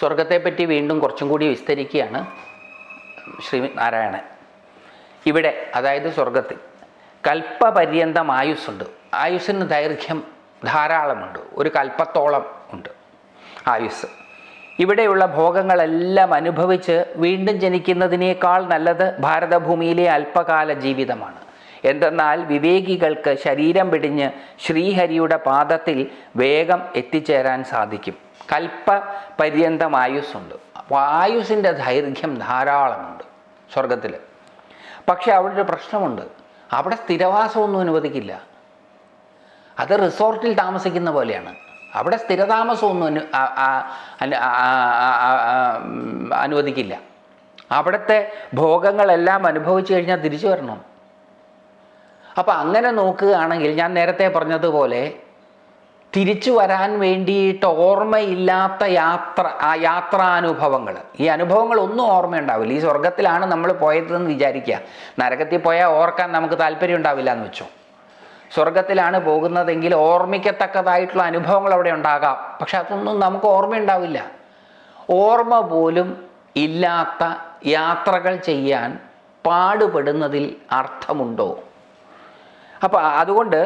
സ്വർഗത്തെപ്പറ്റി വീണ്ടും കുറച്ചും കൂടി വിസ്തരിക്കുകയാണ് ശ്രീ നാരായണൻ. ഇവിടെ അതായത് സ്വർഗത്തിൽ കൽപ്പപര്യന്തം ആയുസ്സുണ്ട്. ആയുസ്സിന് ദൈർഘ്യം ധാരാളമുണ്ട്. ഒരു കൽപ്പത്തോളം ഉണ്ട് ആയുസ് ഇവിടെയുള്ള ഭോഗങ്ങളെല്ലാം അനുഭവിച്ച് വീണ്ടും ജനിക്കുന്നതിനേക്കാൾ നല്ലത് ഭാരതഭൂമിയിലെ അല്പകാല ജീവിതമാണ്. എന്തെന്നാൽ വിവേകികൾക്ക് ശരീരം പിടിഞ്ഞ് ശ്രീഹരിയുടെ പാദത്തിൽ വേഗം എത്തിച്ചേരാൻ സാധിക്കും. കൽപ്പ പര്യന്തം ആയുസ്സുണ്ട്. അപ്പോൾ ദൈർഘ്യം ധാരാളമുണ്ട് സ്വർഗത്തിൽ പക്ഷേ അവിടെ ഒരു പ്രശ്നമുണ്ട്. അവിടെ സ്ഥിരവാസമൊന്നും അനുവദിക്കില്ല. അത് റിസോർട്ടിൽ താമസിക്കുന്ന പോലെയാണ്. അവിടെ സ്ഥിരതാമസമൊന്നും അനുവദിക്കില്ല. അവിടുത്തെ ഭോഗങ്ങളെല്ലാം അനുഭവിച്ചു കഴിഞ്ഞാൽ തിരിച്ചു വരണം. അപ്പം അങ്ങനെ നോക്കുകയാണെങ്കിൽ ഞാൻ നേരത്തെ പറഞ്ഞതുപോലെ തിരിച്ചു വരാൻ വേണ്ടിയിട്ട് ഓർമ്മയില്ലാത്ത യാത്ര ആ യാത്രാനുഭവങ്ങൾ. ഈ അനുഭവങ്ങൾ ഒന്നും ഓർമ്മയുണ്ടാവില്ല. ഈ സ്വർഗത്തിലാണ് നമ്മൾ പോയതെന്ന് വിചാരിക്കുക. നരകത്തിൽ പോയാൽ ഓർക്കാൻ നമുക്ക് താല്പര്യം ഉണ്ടാവില്ല എന്ന് വെച്ചോ. സ്വർഗത്തിലാണ് പോകുന്നതെങ്കിൽ ഓർമ്മിക്കത്തക്കതായിട്ടുള്ള അനുഭവങ്ങൾ അവിടെ ഉണ്ടാകാം. പക്ഷെ അതൊന്നും നമുക്ക് ഓർമ്മയുണ്ടാവില്ല. ഓർമ്മ പോലും ഇല്ലാത്ത യാത്രകൾ ചെയ്യാൻ പാടുപെടുന്നതിൽ അർത്ഥമുണ്ടോ? അപ്പോൾ അതുകൊണ്ട്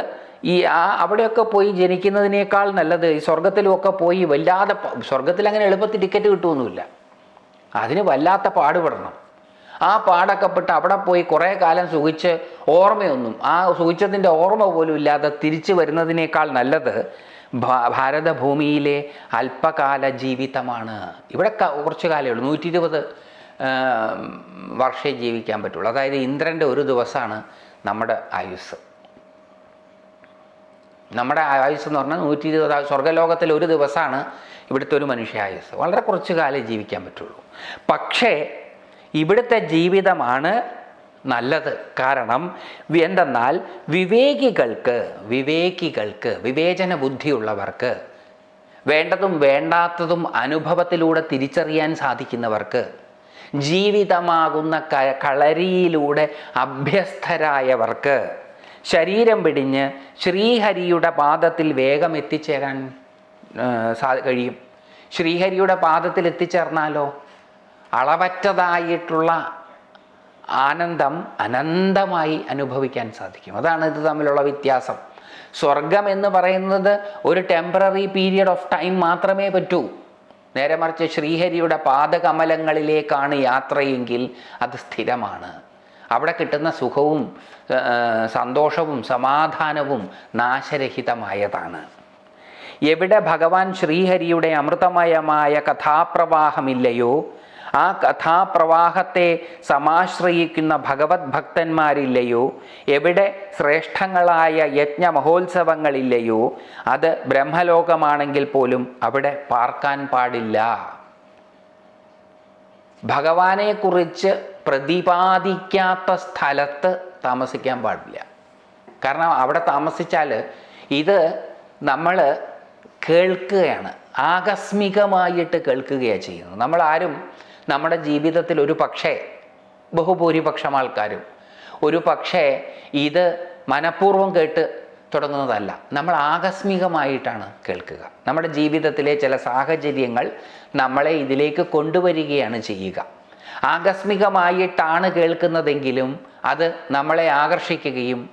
ഈ ആ അവിടെയൊക്കെ പോയി ജനിക്കുന്നതിനേക്കാൾ നല്ലത് ഈ സ്വർഗത്തിലുമൊക്കെ പോയി വല്ലാതെ സ്വർഗത്തിൽ അങ്ങനെ എളുപ്പത്തിൽ ടിക്കറ്റ് കിട്ടുമൊന്നുമില്ല അതിന് വല്ലാത്ത പാടുപെടണം. ആ പാടൊക്കെ പെട്ട് അവിടെ പോയി കുറേ കാലം സുഖിച്ച് ഓർമ്മയൊന്നും ആ സുഖിച്ചതിന്റെ ഓർമ്മ പോലും ഇല്ലാതെ തിരിച്ചു വരുന്നതിനേക്കാൾ നല്ലത് ഭാരതഭൂമിയിലെ അല്പകാല ജീവിതമാണ്. ഇവിടെ കുറച്ച് കാലമേ ഉള്ളൂ നൂറ്റി ഇരുപത് വർഷേ ജീവിക്കാൻ പറ്റുള്ളൂ. അതായത് ഇന്ദ്രന്റെ ഒരു ദിവസമാണ് നമ്മുടെ ആയുസ് നമ്മുടെ ആയുസ് എന്ന് പറഞ്ഞാൽ നൂറ്റി ഇരുപത് സ്വർഗലോകത്തിൽ ഒരു ദിവസമാണ് ഇവിടുത്തെ ഒരു മനുഷ്യ ആയുസ്. വളരെ കുറച്ച് കാലം ജീവിക്കാൻ പറ്റുള്ളൂ. പക്ഷേ ഇവിടുത്തെ ജീവിതമാണ് നല്ലത്. കാരണം എന്തെന്നാൽ വിവേകികൾക്ക് വിവേകികൾക്ക് വിവേചന ബുദ്ധിയുള്ളവർക്ക് വേണ്ടതും വേണ്ടാത്തതും അനുഭവത്തിലൂടെ തിരിച്ചറിയാൻ സാധിക്കുന്നവർക്ക് ജീവിതമാകുന്ന കളരിയിലൂടെ അഭ്യസ്തരായവർക്ക് ശരീരം പിടിഞ്ഞ് ശ്രീഹരിയുടെ പാദത്തിൽ വേഗം എത്തിച്ചേരാൻ സാ കഴിയും. ശ്രീഹരിയുടെ പാദത്തിൽ എത്തിച്ചേർന്നാലോ? അളവറ്റതായിട്ടുള്ള ആനന്ദം അനന്തമായി അനുഭവിക്കാൻ സാധിക്കും. അതാണ് ഇത് തമ്മിലുള്ള വ്യത്യാസം. സ്വർഗം എന്ന് പറയുന്നത് ഒരു ടെമ്പററി പീരിയഡ് ഓഫ് ടൈം മാത്രമേ പറ്റൂ. നേരെ മറിച്ച് ശ്രീഹരിയുടെ പാദകമലങ്ങളിലേക്കാണ് യാത്രയെങ്കിൽ അത് സ്ഥിരമാണ്. അവിടെ കിട്ടുന്ന സുഖവും സന്തോഷവും സമാധാനവും നാശരഹിതമായതാണ്. എവിടെ ഭഗവാൻ ശ്രീഹരിയുടെ അമൃതമയമായ കഥാപ്രവാഹമില്ലയോ ആ കഥാപ്രവാഹത്തെ സമാശ്രയിക്കുന്ന ഭഗവത് ഭക്തന്മാരില്ലയോ എവിടെ ശ്രേഷ്ഠങ്ങളായ യജ്ഞ മഹോത്സവങ്ങളില്ലയോ അത് ബ്രഹ്മലോകമാണെങ്കിൽ പോലും അവിടെ പാർക്കാൻ പാടില്ല. ഭഗവാനെക്കുറിച്ച് പ്രതിപാദിക്കാത്ത സ്ഥലത്ത് താമസിക്കാൻ പാടില്ല. കാരണം അവിടെ താമസിച്ചാൽ ഇത് നമ്മൾ കേൾക്കുകയാണ്. ആകസ്മികമായിട്ട് കേൾക്കുകയാണ് ചെയ്യുന്നത്. നമ്മൾ ആരും നമ്മുടെ ജീവിതത്തിൽ ഒരു പക്ഷേ ബഹുഭൂരിപക്ഷം ആൾക്കാരും ഒരു പക്ഷേ ഇത് മനഃപൂർവം കേട്ട് തുടങ്ങുന്നതല്ല. നമ്മൾ ആകസ്മികമായിട്ടാണ് കേൾക്കുക. നമ്മുടെ ജീവിതത്തിലെ ചില സാഹചര്യങ്ങൾ നമ്മളെ ഇതിലേക്ക് കൊണ്ടുവരികയാണ് ചെയ്യുക. ആകസ്മികമായിട്ടാണ് കേൾക്കുന്നതെങ്കിലും അത് നമ്മളെ ആകർഷിക്കുകയും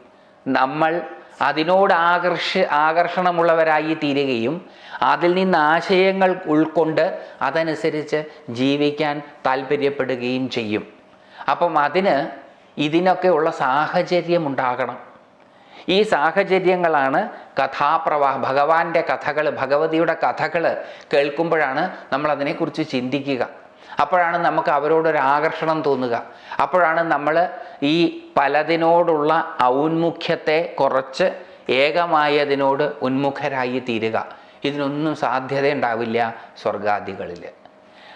നമ്മൾ അതിനോട് ആകർഷ ആകർഷണമുള്ളവരായി തീരുകയും അതിൽ നിന്ന് ആശയങ്ങൾ ഉൾക്കൊണ്ട് അതനുസരിച്ച് ജീവിക്കാൻ താല്പര്യപ്പെടുകയും ചെയ്യും. അപ്പം അതിന് ഇതിനൊക്കെയുള്ള സാഹചര്യം ഉണ്ടാകണം. ഈ സാഹചര്യങ്ങളാണ് കഥാപ്രവാഹ ഭഗവാന്റെ കഥകൾ ഭഗവതിയുടെ കഥകൾ കേൾക്കുമ്പോഴാണ് നമ്മൾ അതിനെക്കുറിച്ച് ചിന്തിക്കുക. അപ്പോഴാണ് നമുക്ക് അവരോടൊരു ആകർഷണം തോന്നുക. അപ്പോഴാണ് നമ്മൾ ഈ പലതിനോടുള്ള ഔന്മുഖ്യത്തെ കുറച്ച് ഏകമായതിനോട് ഉന്മുഖരായി തീരുക ഇതിനൊന്നും സാധ്യത ഉണ്ടാവില്ല സ്വർഗാദികളിൽ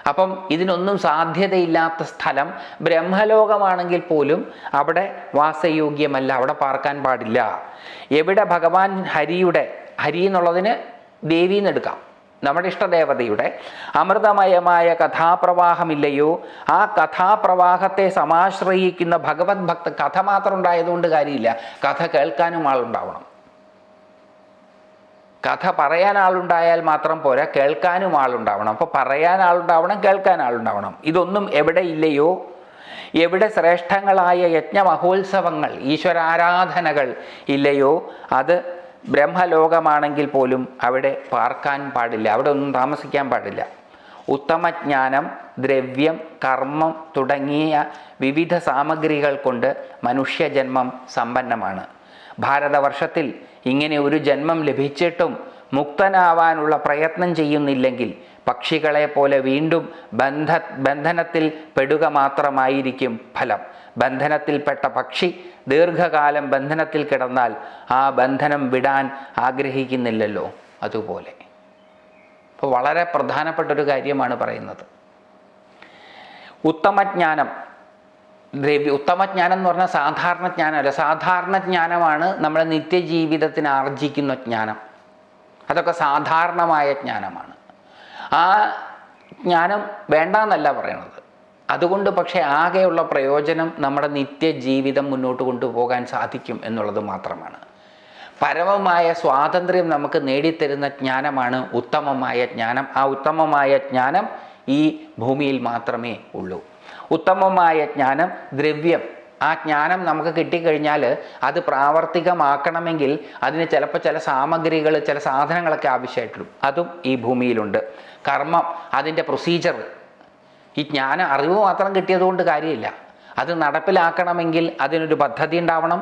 അപ്പം ഇതിനൊന്നും സാധ്യതയില്ലാത്ത സ്ഥലം ബ്രഹ്മലോകമാണെങ്കിൽ പോലും അവിടെ വാസയോഗ്യമല്ല അവിടെ പാർക്കാൻ പാടില്ല. എവിടെ ഭഗവാൻ ഹരിയുടെ ഹരി എന്നുള്ളതിന് ദേവി എന്നെടുക്കാം നമ്മുടെ ഇഷ്ടദേവതയുടെ അമൃതമയമായ കഥാപ്രവാഹമില്ലയോ? ആ കഥാപ്രവാഹത്തെ സമാശ്രയിക്കുന്ന ഭഗവത് ഭക്ത കഥ മാത്രം ഉണ്ടായതുകൊണ്ട് കാര്യമില്ല. കഥ കേൾക്കാനും ആളുണ്ടാവണം. കഥ പറയാൻ ആളുണ്ടായാൽ മാത്രം പോരാ കേൾക്കാനും ആളുണ്ടാവണം. അപ്പോൾ പറയാൻ ആളുണ്ടാവണം കേൾക്കാൻ ആളുണ്ടാവണം. ഇതൊന്നും എവിടെ ഇല്ലയോ? എവിടെ ശ്രേഷ്ഠങ്ങളായ യജ്ഞ മഹോത്സവങ്ങൾ ഈശ്വരാരാധനകൾ ഇല്ലയോ? അത് ബ്രഹ്മലോകമാണെങ്കിൽ പോലും അവിടെ പാർക്കാൻ പാടില്ല. അവിടെ ഒന്നും താമസിക്കാൻ പാടില്ല. ഉത്തമജ്ഞാനം ദ്രവ്യം കർമ്മം തുടങ്ങിയ വിവിധ സാമഗ്രികൾ കൊണ്ട് മനുഷ്യജന്മം സമ്പന്നമാണ്. ഭാരതവർഷത്തിൽ ഇങ്ങനെ ഒരു ജന്മം ലഭിച്ചിട്ടും മുക്തനാവാനുള്ള പ്രയത്നം ചെയ്യുന്നില്ലെങ്കിൽ പക്ഷികളെ പോലെ വീണ്ടും ബന്ധ ബന്ധനത്തിൽ പെടുക മാത്രമായിരിക്കും ഫലം. ബന്ധനത്തിൽപ്പെട്ട പക്ഷി ദീർഘകാലം ബന്ധനത്തിൽ കിടന്നാൽ ആ ബന്ധനം വിടാൻ ആഗ്രഹിക്കുന്നില്ലല്ലോ. അതുപോലെ. അപ്പോൾ വളരെ പ്രധാനപ്പെട്ട ഒരു കാര്യമാണ് പറയുന്നത്. ഉത്തമജ്ഞാനം ദ്രവ്യ ഉത്തമജ്ഞാനം എന്ന് പറഞ്ഞാൽ സാധാരണ ജ്ഞാനമല്ല. സാധാരണ ജ്ഞാനമാണ് നമ്മുടെ നിത്യജീവിതത്തിന് ആർജിക്കുന്ന ജ്ഞാനം. അതൊക്കെ സാധാരണമായ ജ്ഞാനമാണ്. ആ ജ്ഞാനം വേണ്ടെന്നല്ല പറയണത്. അതുകൊണ്ട് പക്ഷേ ആകെയുള്ള പ്രയോജനം നമ്മുടെ നിത്യജീവിതം മുന്നോട്ട് കൊണ്ടുപോകാൻ സാധിക്കും എന്നുള്ളത് മാത്രമാണ്. പരമമായ സ്വാതന്ത്ര്യം നമുക്ക് നേടിത്തരുന്ന ജ്ഞാനമാണ് ഉത്തമമായ ജ്ഞാനം. ആ ഉത്തമമായ ജ്ഞാനം ഈ ഭൂമിയിൽ മാത്രമേ ഉള്ളൂ. ഉത്തമമായ ജ്ഞാനം ദ്രവ്യം. ആ ജ്ഞാനം നമുക്ക് കിട്ടിക്കഴിഞ്ഞാൽ അത് പ്രാവർത്തികമാക്കണമെങ്കിൽ അതിന് ചിലപ്പോൾ ചില സാമഗ്രികൾ ചില സാധനങ്ങളൊക്കെ ആവശ്യമായിട്ടുള്ളൂ. അതും ഈ ഭൂമിയിലുണ്ട്. കർമ്മം അതിന്റെ പ്രൊസീജർ ഈ ജ്ഞാനം അറിവ് മാത്രം കിട്ടിയതുകൊണ്ട് കാര്യമില്ല. അത് നടപ്പിലാക്കണമെങ്കിൽ അതിനൊരു പദ്ധതി ഉണ്ടാവണം.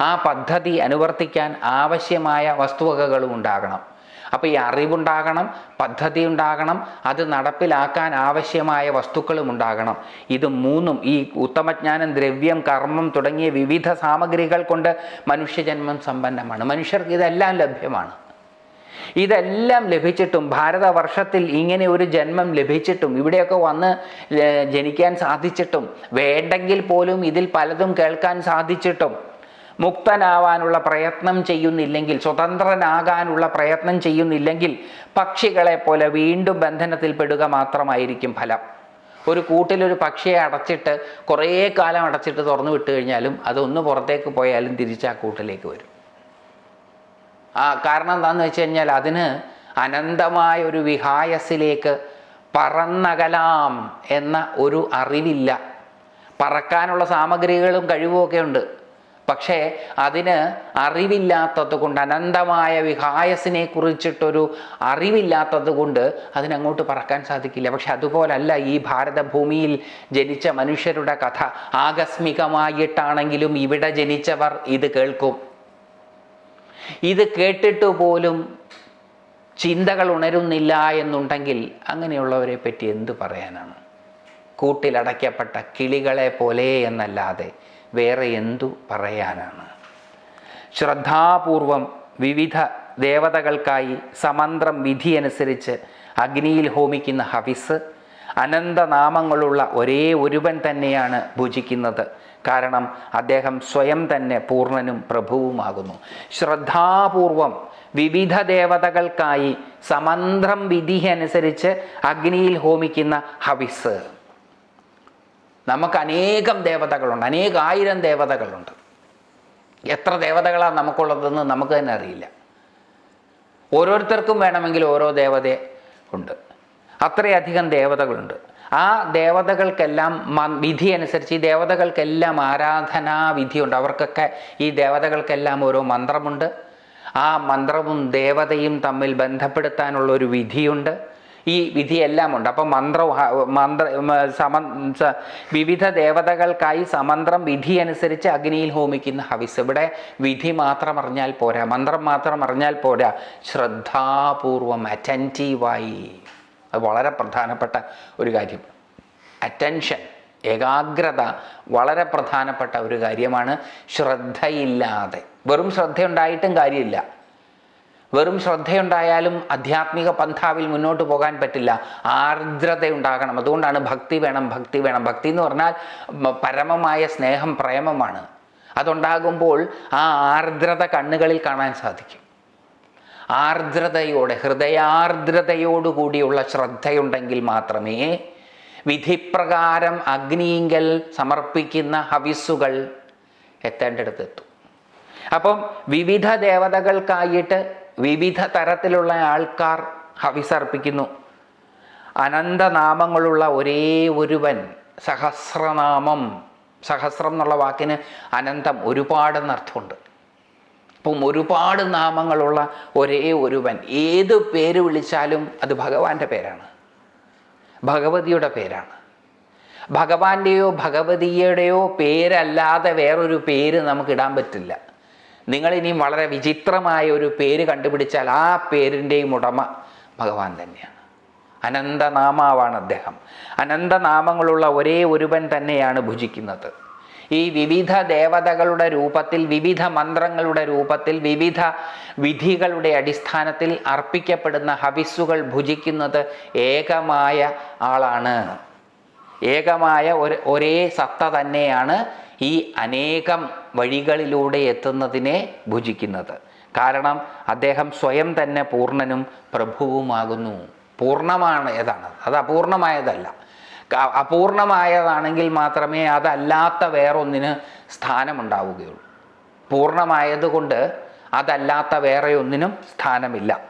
ആ പദ്ധതി അനുവർത്തിക്കാൻ ആവശ്യമായ വസ്തുവകകളും ഉണ്ടാകണം. അപ്പോൾ ഈ അറിവുണ്ടാകണം പദ്ധതി ഉണ്ടാകണം അത് നടപ്പിലാക്കാൻ ആവശ്യമായ വസ്തുക്കളും ഉണ്ടാകണം. ഇത് മൂന്നും ഈ ഉത്തമജ്ഞാനം ദ്രവ്യം കർമ്മം തുടങ്ങിയ വിവിധ സാമഗ്രികൾ കൊണ്ട് മനുഷ്യജന്മം സമ്പന്നമാണ്. മനുഷ്യർക്ക് ഇതെല്ലാം ലഭ്യമാണ്. ഇതെല്ലാം ലഭിച്ചിട്ടും ഭാരതവർഷത്തിൽ ഇങ്ങനെ ഒരു ജന്മം ലഭിച്ചിട്ടും ഇവിടെയൊക്കെ വന്ന് ജനിക്കാൻ സാധിച്ചിട്ടും വേണ്ടെങ്കിൽ പോലും ഇതിൽ പലതും കേൾക്കാൻ സാധിച്ചിട്ടും മുക്തനാവാനുള്ള പ്രയത്നം ചെയ്യുന്നില്ലെങ്കിൽ സ്വതന്ത്രനാകാനുള്ള പ്രയത്നം ചെയ്യുന്നില്ലെങ്കിൽ പക്ഷികളെ പോലെ വീണ്ടും ബന്ധനത്തിൽ പെടുക മാത്രമായിരിക്കും ഫലം. ഒരു കൂട്ടിലൊരു പക്ഷിയെ അടച്ചിട്ട് കുറേ കാലം അടച്ചിട്ട് തുറന്നു വിട്ട് കഴിഞ്ഞാലും അതൊന്ന് പുറത്തേക്ക് പോയാലും തിരിച്ച് ആ കൂട്ടിലേക്ക് വരും. ആ കാരണം എന്താണെന്ന് വെച്ച് കഴിഞ്ഞാൽ അതിന് അനന്തമായ ഒരു വിഹായസിലേക്ക് പറന്നകലാം എന്ന ഒരു അറിവില്ല. പറക്കാനുള്ള സാമഗ്രികളും കഴിവുമൊക്കെ ഉണ്ട്. പക്ഷേ അതിന് അറിവില്ലാത്തത് കൊണ്ട് അനന്തമായ വിഹായസിനെ കുറിച്ചിട്ടൊരു അറിവില്ലാത്തത് കൊണ്ട് അതിനങ്ങോട്ട് പറക്കാൻ സാധിക്കില്ല. പക്ഷെ അതുപോലല്ല ഈ ഭാരതഭൂമിയിൽ ജനിച്ച മനുഷ്യരുടെ കഥ ആകസ്മികമായിട്ടാണെങ്കിലും ഇവിടെ ജനിച്ചവർ ഇത് കേൾക്കും. ഇത് കേട്ടിട്ട് പോലും ചിന്തകൾ ഉണരുന്നില്ല എന്നുണ്ടെങ്കിൽ അങ്ങനെയുള്ളവരെ പറ്റി എന്ത് പറയാനാണ്? കൂട്ടിലടയ്ക്കപ്പെട്ട കിളികളെ പോലെ എന്നല്ലാതെ വേറെ എന്തു പറയാനാണ്? ശ്രദ്ധാപൂർവം വിവിധ ദേവതകൾക്കായി സമന്ത്രം വിധിയനുസരിച്ച് അഗ്നിയിൽ ഹോമിക്കുന്ന ഹവിസ് അനന്തനാമങ്ങളുള്ള ഒരേ ഒരുവൻ തന്നെയാണ് ഭുജിക്കുന്നത്. കാരണം അദ്ദേഹം സ്വയം തന്നെ പൂർണനും പ്രഭുവുമാകുന്നു. ശ്രദ്ധാപൂർവം വിവിധ ദേവതകൾക്കായി സമന്ത്രം വിധി അനുസരിച്ച് അഗ്നിയിൽ ഹോമിക്കുന്ന ഹവിസ്. നമുക്ക് അനേകം ദേവതകളുണ്ട് അനേകായിരം ദേവതകളുണ്ട്. എത്ര ദേവതകളാണ് നമുക്കുള്ളതെന്ന് നമുക്ക് തന്നെ അറിയില്ല. ഓരോരുത്തർക്കും വേണമെങ്കിൽ ഓരോ ദേവത ഉണ്ട്. അത്രയധികം ദേവതകളുണ്ട്. ആ ദേവതകൾക്കെല്ലാം വിധി അനുസരിച്ച് ഈ ദേവതകൾക്കെല്ലാം ആരാധനാ വിധിയുണ്ട്. അവർക്കൊക്കെ ഈ ദേവതകൾക്കെല്ലാം ഓരോ മന്ത്രമുണ്ട്. ആ മന്ത്രവും ദേവതയും തമ്മിൽ ബന്ധപ്പെടുത്താനുള്ള ഒരു വിധിയുണ്ട്. ഈ വിധിയെല്ലാം ഉണ്ട്. അപ്പം മന്ത്ര മന്ത്ര സമ വിവിധ ദേവതകൾക്കായി സമന്ത്രം വിധി അനുസരിച്ച് അഗ്നിയിൽ ഹോമിക്കുന്ന ഹവിസ്. ഇവിടെ വിധി മാത്രം അറിഞ്ഞാൽ പോരാ മന്ത്രം മാത്രം അറിഞ്ഞാൽ പോരാ. ശ്രദ്ധാപൂർവം അറ്റന്റീവായി അത് വളരെ പ്രധാനപ്പെട്ട ഒരു കാര്യം. അറ്റൻഷൻ ഏകാഗ്രത വളരെ പ്രധാനപ്പെട്ട ഒരു കാര്യമാണ്. ശ്രദ്ധയില്ലാതെ. വെറും ശ്രദ്ധയുണ്ടായിട്ടും കാര്യമില്ല. വെറും ശ്രദ്ധയുണ്ടായാലും ആധ്യാത്മിക പന്ഥാവിൽ മുന്നോട്ട് പോകാൻ പറ്റില്ല. ആർദ്രത ഉണ്ടാകണം അതുകൊണ്ടാണ് ഭക്തി വേണം ഭക്തി വേണം. ഭക്തി എന്ന് പറഞ്ഞാൽ പരമമായ സ്നേഹം പ്രേമമാണ്. അതുണ്ടാകുമ്പോൾ ആ ആർദ്രത കണ്ണുകളിൽ കാണാൻ സാധിക്കും. ആർദ്രതയോടെ ഹൃദയാർദ്രതയോടുകൂടിയുള്ള ശ്രദ്ധയുണ്ടെങ്കിൽ മാത്രമേ വിധിപ്രകാരം അഗ്നിയിങ്കൽ സമർപ്പിക്കുന്ന ഹവിസ്സുകൾ എത്തേണ്ടടുത്തെത്തും. അപ്പം വിവിധ ദേവതകൾക്കായിട്ട് വിവിധ തരത്തിലുള്ള ആൾക്കാർ ഹവിസർപ്പിക്കുന്നു. അനന്തനാമങ്ങളുള്ള ഒരേ ഒരുവൻ സഹസ്രനാമം സഹസ്രം എന്നുള്ള വാക്കിന് അനന്തം ഒരുപാട് എന്നർത്ഥമുണ്ട്. അപ്പം ഒരുപാട് നാമങ്ങളുള്ള ഒരേ ഒരുവൻ ഏത് പേര് വിളിച്ചാലും അത് ഭഗവാന്റെ പേരാണ്. ഭഗവതിയുടെ പേരാണ്. ഭഗവാന്റെയോ ഭഗവതിയുടെയോ പേരല്ലാതെ വേറൊരു പേര് നമുക്ക് ഇടാൻ പറ്റില്ല. നിങ്ങളിനി വളരെ വിചിത്രമായ ഒരു പേര് കണ്ടുപിടിച്ചാൽ ആ പേരിന്റെയും ഉടമ ഭഗവാൻ തന്നെയാണ്. അനന്തനാമാവാണ് അദ്ദേഹം. അനന്തനാമങ്ങളുള്ള ഒരേ ഒരുവൻ തന്നെയാണ് ഭുജിക്കുന്നത്. ഈ വിവിധ ദേവതകളുടെ രൂപത്തിൽ വിവിധ മന്ത്രങ്ങളുടെ രൂപത്തിൽ വിവിധ വിധികളുടെ അടിസ്ഥാനത്തിൽ അർപ്പിക്കപ്പെടുന്ന ഹവിസ്സുകൾ ഭുജിക്കുന്നത് ഏകമായ ആളാണ്. ഏകമായ ഒരേ സത്ത തന്നെയാണ് ഈ അനേകം വഴികളിലൂടെ എത്തുന്നതിനെ ഭുജിക്കുന്നത്. കാരണം അദ്ദേഹം സ്വയം തന്നെ പൂർണനും പ്രഭുവുമാകുന്നു. പൂർണമാണ് ഏതാണ്? അത് അപൂർണമായതല്ല. അപൂർണമായതാണെങ്കിൽ മാത്രമേ അതല്ലാത്ത വേറൊന്നിന് സ്ഥാനമുണ്ടാവുകയുള്ളൂ. പൂർണമായതുകൊണ്ട് അതല്ലാത്ത വേറെ ഒന്നിനും സ്ഥാനമില്ല.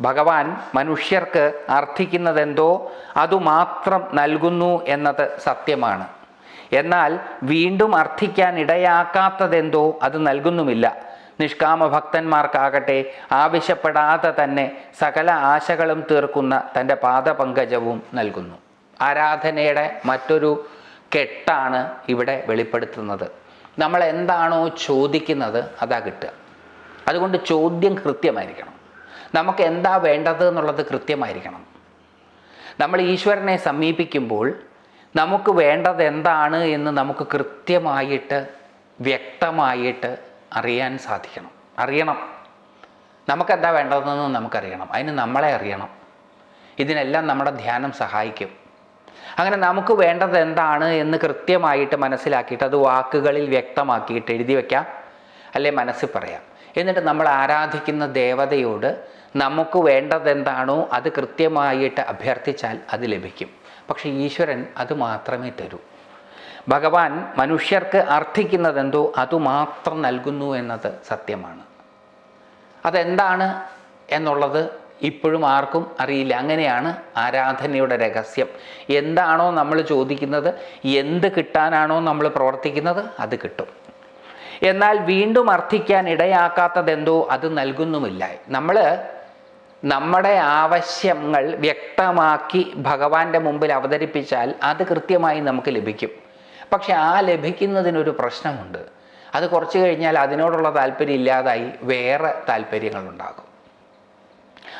ഭഗവാൻ മനുഷ്യർക്ക് അർത്ഥിക്കുന്നതെന്തോ അതുമാത്രം നൽകുന്നു എന്നത് സത്യമാണ്. എന്നാൽ വീണ്ടും അർത്ഥിക്കാൻ ഇടയാക്കാത്തതെന്തോ അത് നൽകുന്നുമില്ല. നിഷ്കാമ ഭക്തന്മാർക്കാകട്ടെ ആവശ്യപ്പെടാതെ തന്നെ സകല ആശകളും തീർക്കുന്ന തന്റെ പാദപങ്കജവും നൽകുന്നു. ആരാധനയുടെ മറ്റൊരു കെട്ടാണ് ഇവിടെ വെളിപ്പെടുത്തുന്നത്. നമ്മൾ എന്താണോ ചോദിക്കുന്നത് അതാ കിട്ടുക. അതുകൊണ്ട് ചോദ്യം കൃത്യമായിരിക്കണം. നമുക്ക് എന്താ വേണ്ടത് എന്നുള്ളത് കൃത്യമായിരിക്കണം. നമ്മൾ ഈശ്വരനെ സമീപിക്കുമ്പോൾ നമുക്ക് വേണ്ടത് എന്താണ് എന്ന് നമുക്ക് കൃത്യമായിട്ട് വ്യക്തമായിട്ട് അറിയാൻ സാധിക്കണം. അറിയണം. നമുക്കെന്താ വേണ്ടതെന്ന് നമുക്കറിയണം. അതിന് നമ്മളെ അറിയണം. ഇതിനെല്ലാം നമ്മുടെ ധ്യാനം സഹായിക്കും. അങ്ങനെ നമുക്ക് വേണ്ടത് എന്താണ് എന്ന് കൃത്യമായിട്ട് മനസ്സിലാക്കിയിട്ട് അത് വാക്കുകളിൽ വ്യക്തമാക്കിയിട്ട് എഴുതി വയ്ക്കാം അല്ലെ മനസ്സിൽ പറയാം. എന്നിട്ട് നമ്മൾ ആരാധിക്കുന്ന ദേവതയോട് നമുക്ക് വേണ്ടതെന്താണോ അത് കൃത്യമായിട്ട് അഭ്യർത്ഥിച്ചാൽ അത് ലഭിക്കും. പക്ഷെ ഈശ്വരൻ അത് മാത്രമേ തരൂ. ഭഗവാൻ മനുഷ്യർക്ക് അർത്ഥിക്കുന്നതെന്തോ അതുമാത്രം നൽകുന്നു എന്നത് സത്യമാണ്. അതെന്താണ് എന്നുള്ളത് ഇപ്പോഴും ആർക്കും അറിയില്ല. അങ്ങനെയാണ് ആരാധനയുടെ രഹസ്യം. എന്താണോ നമ്മൾ ചോദിക്കുന്നത് എന്ത് കിട്ടാനാണോ നമ്മൾ പ്രവർത്തിക്കുന്നത് അത് കിട്ടും. എന്നാൽ വീണ്ടും അർത്ഥിക്കാൻ ഇടയാക്കാത്തതെന്തോ അത് നൽകുന്നുമില്ല. നമ്മൾ നമ്മുടെ ആവശ്യങ്ങൾ വ്യക്തമാക്കി ഭഗവാന്റെ മുമ്പിൽ അവതരിപ്പിച്ചാൽ അത് കൃത്യമായി നമുക്ക് ലഭിക്കും. പക്ഷെ ആ ലഭിക്കുന്നതിനൊരു പ്രശ്നമുണ്ട്. അത് കുറച്ച് കഴിഞ്ഞാൽ അതിനോടുള്ള താല്പര്യം ഇല്ലാതായി വേറെ താല്പര്യങ്ങളുണ്ടാകും.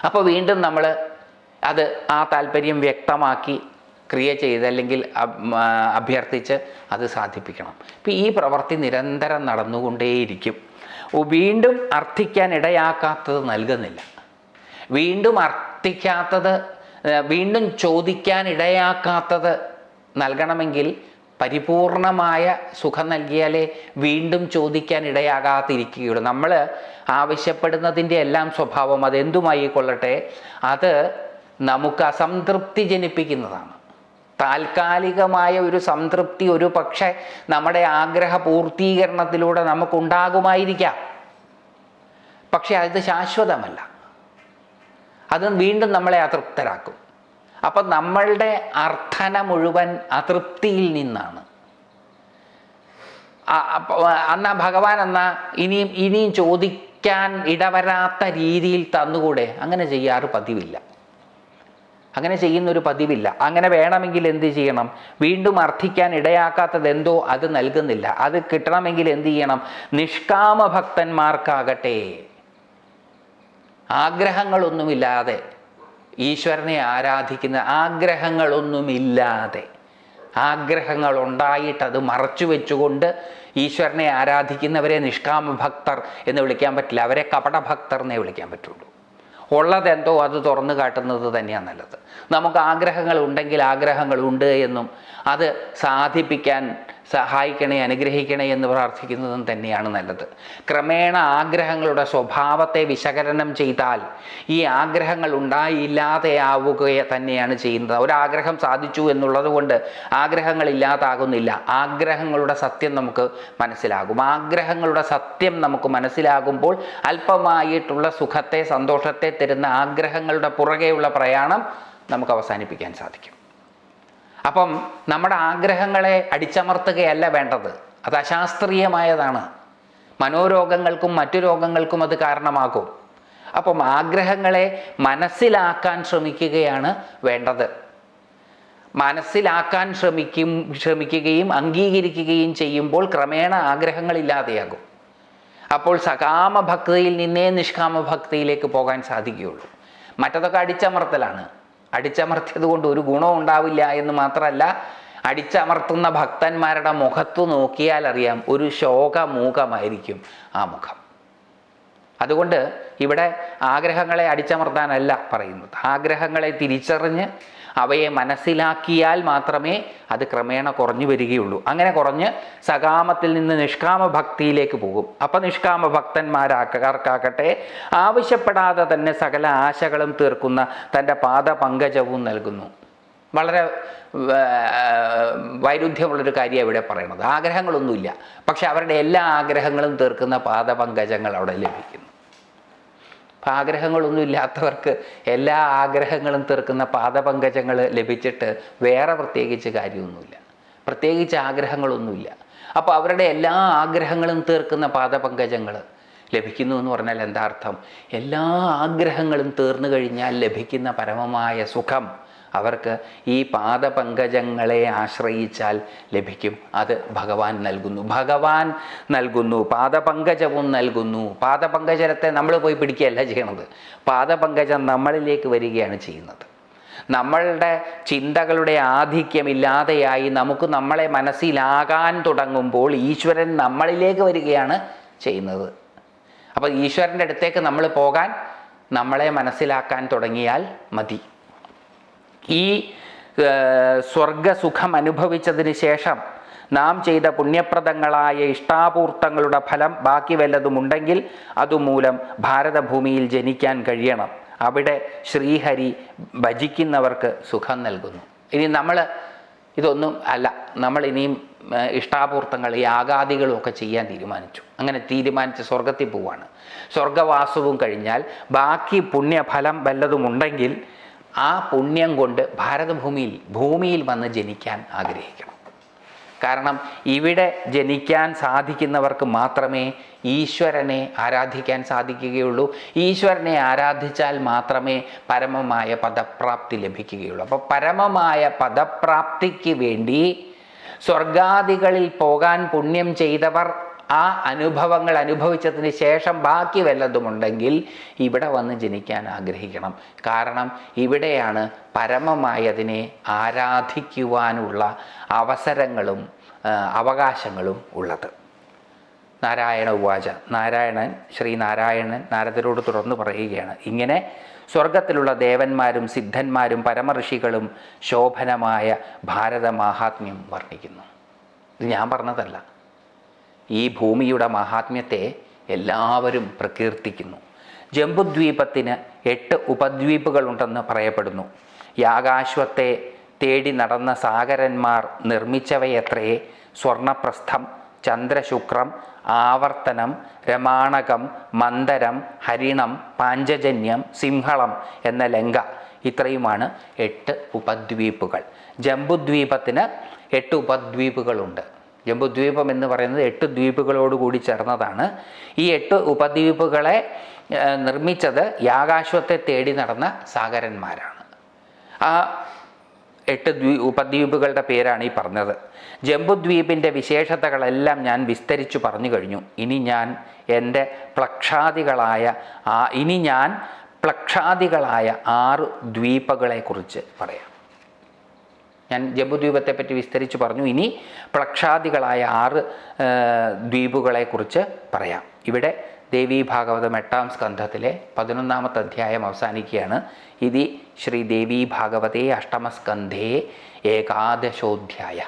അപ്പോൾ വീണ്ടും നമ്മൾ അത് ആ താല്പര്യം വ്യക്തമാക്കി ക്രിയ ചെയ്ത് അല്ലെങ്കിൽ അഭ്യർത്ഥിച്ച് അത് സാധിപ്പിക്കണം. ഇപ്പം ഈ പ്രവൃത്തി നിരന്തരം നടന്നുകൊണ്ടേയിരിക്കും. വീണ്ടും അർത്ഥിക്കാൻ ഇടയാക്കാത്തത് നൽകുന്നില്ല. വീണ്ടും അർത്ഥിക്കാത്തത് വീണ്ടും ചോദിക്കാൻ ഇടയാക്കാത്തത് നൽകണമെങ്കിൽ പരിപൂർണമായ സുഖം നൽകിയാലേ വീണ്ടും ചോദിക്കാൻ ഇടയാകാതിരിക്കുകയുള്ളൂ നമ്മൾ ആവശ്യപ്പെടുന്നതിന്റെ എല്ലാം സ്വഭാവം അതെന്തുമായി കൊള്ളട്ടെ? അത് നമുക്ക് അസംതൃപ്തി ജനിപ്പിക്കുന്നതാണ്. താൽക്കാലികമായ ഒരു സംതൃപ്തി ഒരു പക്ഷേ നമ്മുടെ ആഗ്രഹ പൂർത്തീകരണത്തിലൂടെ നമുക്കുണ്ടാകുമായിരിക്കാം. പക്ഷെ അത് ശാശ്വതമല്ല. അത് വീണ്ടും നമ്മളെ അതൃപ്തരാക്കും. അപ്പം നമ്മളുടെ അർത്ഥന മുഴുവൻ അതൃപ്തിയിൽ നിന്നാണ്. അന്ന ഭഗവാൻ എന്ന ഇനിയും ഇനിയും ചോദിക്കാൻ ഇടവരാത്ത രീതിയിൽ തന്നുകൂടെ? അങ്ങനെ ചെയ്യാറ് പതിവില്ല. അങ്ങനെ ചെയ്യുന്നൊരു പതിവില്ല. അങ്ങനെ വേണമെങ്കിൽ എന്ത് ചെയ്യണം? വീണ്ടും അർത്ഥിക്കാൻ ഇടയാക്കാത്തത് എന്തോ അത് നൽകുന്നില്ല. അത് കിട്ടണമെങ്കിൽ എന്ത് ചെയ്യണം? നിഷ്കാമ ഭക്തന്മാർക്കാകട്ടെ ആഗ്രഹങ്ങളൊന്നുമില്ലാതെ ഈശ്വരനെ ആരാധിക്കുന്ന ആഗ്രഹങ്ങളൊന്നുമില്ലാതെ ആഗ്രഹങ്ങൾ ഉണ്ടായിട്ട് അത് മറച്ചു വെച്ചുകൊണ്ട് ഈശ്വരനെ ആരാധിക്കുന്നവരെ നിഷ്കാമ ഭക്തർ എന്ന് വിളിക്കാൻ പറ്റില്ല. അവരെ കപട ഭക്തർ എന്നേ വിളിക്കാൻ പറ്റുള്ളൂ. ഉള്ളതെന്തോ അത് തുറന്നു കാട്ടുന്നത് തന്നെയാണ് നല്ലത്. നമുക്ക് ആഗ്രഹങ്ങൾ ഉണ്ടെങ്കിൽ ആഗ്രഹങ്ങൾ ഉണ്ട് എന്നും അത് സാധിപ്പിക്കാൻ സഹായിക്കണേ അനുഗ്രഹിക്കണേ എന്ന് പ്രാർത്ഥിക്കുന്നതും തന്നെയാണ് നല്ലത്. ക്രമേണ ആഗ്രഹങ്ങളുടെ സ്വഭാവത്തെ വിശകലനം ചെയ്താൽ ഈ ആഗ്രഹങ്ങൾ ഉണ്ടായില്ലാതെയാവുക തന്നെയാണ് ചെയ്യുന്നത്. ഒരാഗ്രഹം സാധിച്ചു എന്നുള്ളത് കൊണ്ട് ആഗ്രഹങ്ങൾ ഇല്ലാതാകുന്നില്ല ആഗ്രഹങ്ങളുടെ സത്യം നമുക്ക് മനസ്സിലാകും. ആഗ്രഹങ്ങളുടെ സത്യം നമുക്ക് മനസ്സിലാകുമ്പോൾ അല്പമായിട്ടുള്ള സുഖത്തെ സന്തോഷത്തെ തരുന്ന ആഗ്രഹങ്ങളുടെ പുറകെയുള്ള പ്രയാണം നമുക്ക് അവസാനിപ്പിക്കാൻ സാധിക്കും. അപ്പം നമ്മുടെ ആഗ്രഹങ്ങളെ അടിച്ചമർത്തുകയല്ല വേണ്ടത്. അത് അശാസ്ത്രീയമായതാണ്. മനോരോഗങ്ങൾക്കും മറ്റു രോഗങ്ങൾക്കും അത് കാരണമാകും. അപ്പം ആഗ്രഹങ്ങളെ മനസ്സിലാക്കാൻ ശ്രമിക്കുകയാണ് വേണ്ടത്. മനസ്സിലാക്കാൻ ശ്രമിക്കും ശ്രമിക്കുകയും അംഗീകരിക്കുകയും ചെയ്യുമ്പോൾ ക്രമേണ ആഗ്രഹങ്ങൾ ഇല്ലാതെയാകും അപ്പോൾ സകാമ ഭക്തിയിൽ നിന്നേ നിഷ്കാമ ഭക്തിയിലേക്ക് പോകാൻ സാധിക്കുകയുള്ളൂ. മറ്റതൊക്കെ അടിച്ചമർത്തലാണ്. അടിച്ചമർത്തിയത് കൊണ്ട് ഒരു ഗുണവും ഉണ്ടാവില്ല എന്ന് മാത്രമല്ല അടിച്ചമർത്തുന്ന ഭക്തന്മാരുടെ മുഖത്ത് നോക്കിയാൽ അറിയാം ഒരു ശോകമൂഖമായിരിക്കും ആ മുഖം. അതുകൊണ്ട് ഇവിടെ ആഗ്രഹങ്ങളെ അടിച്ചമർത്താനല്ല പറയുന്നത്. ആഗ്രഹങ്ങളെ തിരിച്ചറിഞ്ഞ് അവയെ മനസ്സിലാക്കിയാൽ മാത്രമേ അത് ക്രമേണ കുറഞ്ഞു വരികയുള്ളൂ. അങ്ങനെ കുറഞ്ഞ് സകാമത്തിൽ നിന്ന് നിഷ്കാമ ഭക്തിയിലേക്ക് പോകും. അപ്പം നിഷ്കാമ ഭക്തന്മാരാക്കാർക്കാകട്ടെ ആവശ്യപ്പെടാതെ തന്നെ സകല ആശകളും തീർക്കുന്ന തന്റെ പാദപങ്കജവും നൽകുന്നു. വളരെ വൈരുദ്ധ്യമുള്ളൊരു കാര്യമാണ് ഇവിടെ പറയുന്നത്. ആഗ്രഹങ്ങളൊന്നുമില്ല. പക്ഷെ അവരുടെ എല്ലാ ആഗ്രഹങ്ങളും തീർക്കുന്ന പാദപങ്കജങ്ങൾ അവിടെ ലഭിക്കുന്നു. അപ്പം ആഗ്രഹങ്ങളൊന്നും ഇല്ലാത്തവർക്ക് എല്ലാ ആഗ്രഹങ്ങളും തീർക്കുന്ന പാദപങ്കജങ്ങൾ ലഭിച്ചിട്ട് വേറെ പ്രത്യേകിച്ച് കാര്യമൊന്നുമില്ല. പ്രത്യേകിച്ച് ആഗ്രഹങ്ങളൊന്നുമില്ല. അപ്പോൾ അവരുടെ എല്ലാ ആഗ്രഹങ്ങളും തീർക്കുന്ന പാദപങ്കജങ്ങൾ ലഭിക്കുന്നു എന്ന് പറഞ്ഞാൽ എന്താ അർത്ഥം? എല്ലാ ആഗ്രഹങ്ങളും തീർന്നു കഴിഞ്ഞാൽ ലഭിക്കുന്ന പരമമായ സുഖം അവർക്ക് ഈ പാദപങ്കജങ്ങളെ ആശ്രയിച്ചാൽ ലഭിക്കും. അത് ഭഗവാൻ നൽകുന്നു. ഭഗവാൻ നൽകുന്നു. പാദപങ്കജവും നൽകുന്നു. പാദപങ്കജത്തെ നമ്മൾ പോയി പിടിക്കുകയല്ല ചെയ്യണത്. പാദപങ്കജം നമ്മളിലേക്ക് വരികയാണ് ചെയ്യുന്നത്. നമ്മളുടെ ചിന്തകളുടെ ആധിക്യമില്ലാതെയായി നമുക്ക് നമ്മളെ മനസ്സിലാകാൻ തുടങ്ങുമ്പോൾ ഈശ്വരൻ നമ്മളിലേക്ക് വരികയാണ് ചെയ്യുന്നത്. അപ്പോൾ ഈശ്വരന്റെ അടുത്തേക്ക് നമ്മൾ പോകാൻ നമ്മളെ മനസ്സിലാക്കാൻ തുടങ്ങിയാൽ മതി. ഈ സ്വർഗസുഖം അനുഭവിച്ചതിന് ശേഷം നാം ചെയ്ത പുണ്യപ്രദങ്ങളായ ഇഷ്ടാപൂർത്തങ്ങളുടെ ഫലം ബാക്കി വല്ലതുമുണ്ടെങ്കിൽ അതുമൂലം ഭാരതഭൂമിയിൽ ജനിക്കാൻ കഴിയണം. അവിടെ ശ്രീഹരി ഭജിക്കുന്നവർക്ക് സുഖം നൽകുന്നു. ഇനി നമ്മൾ ഇതൊന്നും അല്ല. നമ്മൾ ഇനിയും ഇഷ്ടാപൂർത്തങ്ങൾ യാഗാദികളും ഒക്കെ ചെയ്യാൻ തീരുമാനിച്ചു. അങ്ങനെ തീരുമാനിച്ച് സ്വർഗത്തിൽ പോവാണ്. സ്വർഗവാസവും കഴിഞ്ഞാൽ ബാക്കി പുണ്യഫലം വല്ലതുമുണ്ടെങ്കിൽ ആ പുണ്യം കൊണ്ട് ഭാരതഭൂമിയിൽ ഭൂമിയിൽ വന്ന് ജനിക്കാൻ ആഗ്രഹിക്കണം. കാരണം ഇവിടെ ജനിക്കാൻ സാധിക്കുന്നവർക്ക് മാത്രമേ ഈശ്വരനെ ആരാധിക്കാൻ സാധിക്കുകയുള്ളൂ. ഈശ്വരനെ ആരാധിച്ചാൽ മാത്രമേ പരമമായ പദപ്രാപ്തി ലഭിക്കുകയുള്ളൂ. അപ്പോൾ പരമമായ പദപ്രാപ്തിക്ക് വേണ്ടി സ്വർഗാദികളിൽ പോകാൻ പുണ്യം ചെയ്തവർ ആ അനുഭവങ്ങൾ അനുഭവിച്ചതിന് ശേഷം ബാക്കി വല്ലതുമുണ്ടെങ്കിൽ ഇവിടെ വന്ന് ജനിക്കാൻ ആഗ്രഹിക്കണം. കാരണം ഇവിടെയാണ് പരമമായതിനെ ആരാധിക്കുവാനുള്ള അവസരങ്ങളും അവകാശങ്ങളും ഉള്ളത്. നാരായണ ഉവാച. നാരായണൻ ശ്രീനാരായണൻ നാരദരോട് തുറന്നു പറയുകയാണ്. ഇങ്ങനെ സ്വർഗത്തിലുള്ള ദേവന്മാരും സിദ്ധന്മാരും പരമഋഷികളും ശോഭനമായ ഭാരത മാഹാത്മ്യം വർണിക്കുന്നു. ഇത് ഞാൻ പറഞ്ഞതല്ല. ഈ ഭൂമിയുടെ മഹാത്മ്യത്തെ എല്ലാവരും പ്രകീർത്തിക്കുന്നു. ജംബുദ്വീപത്തിന് എട്ട് ഉപദ്വീപുകളുണ്ടെന്ന് പറയപ്പെടുന്നു. യാകാശ്വത്തെ തേടി നടന്ന സാഗരന്മാർ നിർമ്മിച്ചവയത്രേ? സ്വർണപ്രസ്ഥം ചന്ദ്രശുക്രം ആവർത്തനം രമാണകം മന്ദരം ഹരിണം പാഞ്ചജന്യം സിംഹളം എന്ന ലങ്ക. ഇത്രയുമാണ് എട്ട് ഉപദ്വീപുകൾ. ജംബുദ്വീപത്തിന് എട്ട് ഉപദ്വീപുകളുണ്ട്. ജംബുദ്വീപം എന്ന് പറയുന്നത് എട്ട് ദ്വീപുകളോട് കൂടി ചേർന്നതാണ്. ഈ എട്ട് ഉപദ്വീപുകളെ നിർമ്മിച്ചത് യാകാശ്വത്തെ തേടി നടന്ന സാഗരന്മാരാണ്. ആ എട്ട് ദ്വീ ഉപദ്വീപുകളുടെ പേരാണ് ഈ പറഞ്ഞത്. ജംബുദ്വീപിന്റെ വിശേഷതകളെല്ലാം ഞാൻ വിസ്തരിച്ചു പറഞ്ഞു കഴിഞ്ഞു. ഇനി ഞാൻ എന്റെ പ്ലക്ഷാദികളായ ആ ഇനി ഞാൻ പ്ലക്ഷാദികളായ ആറ് ദ്വീപകളെക്കുറിച്ച് പറയാം. ഞാൻ ജംബുദ്വീപത്തെ പറ്റി വിസ്തരിച്ച് പറഞ്ഞു. ഇനി പ്രക്ഷാദികളായ ആറ് ദ്വീപുകളെക്കുറിച്ച് പറയാം. ഇവിടെ ദേവി ഭാഗവതം എട്ടാം സ്കന്ധത്തിലെ പതിനൊന്നാമത്തെ അധ്യായം അവസാനിക്കുകയാണ്. ഇതി ശ്രീ ദേവി ഭാഗവതേ അഷ്ടമസ്കന്ധേ ഏകാദശോധ്യായ.